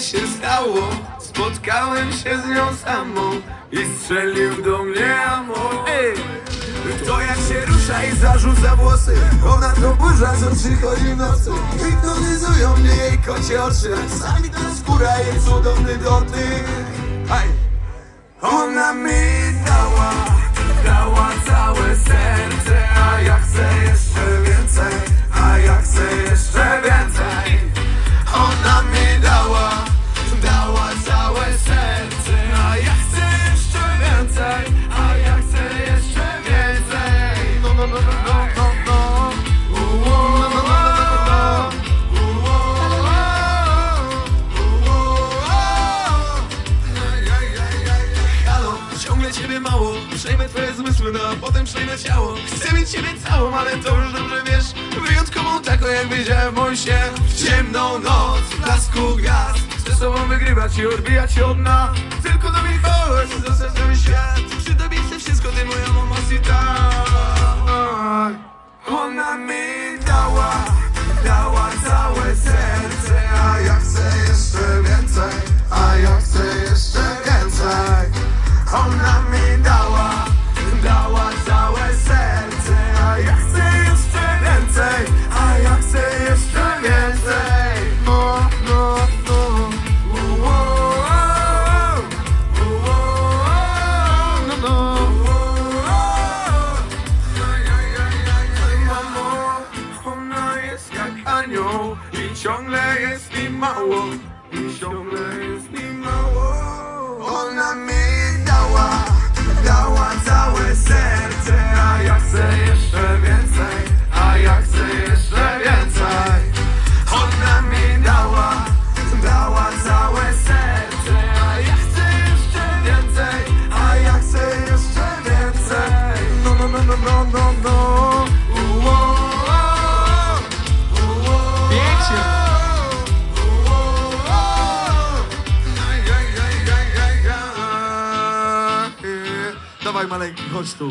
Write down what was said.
stało Spotkałem się z nią samą I strzelił do mnie amor Ej! To jak się rusza i zarzuca włosy Ona to burza, co przychodzi w nocy Hipnotyzują mnie jej kocie oczy A czasami to skóra jej cudowny dotyk Aj! Ona mi Przejmę twoje zmysły, no a potem przejmę ciało. Chcę mieć ciebie całą, ale to już dobrze wiesz. Wyjątkową taką, jak widziałem w moim śnie. W ciemną noc, w blasku gwiazd. Chcę z tobą wygrywać i odbijać się od dna. Tylko do mnie chodź, zostać cały świat. Przy tobie chcę wszystko, ty moja mamacita Ona mi dała, dała całe serce I ciągle jest mi mało. I ciągle jest mi mało. Ona mi dała Dała całe serce A ja chcę Dawaj maleńki, chodź tu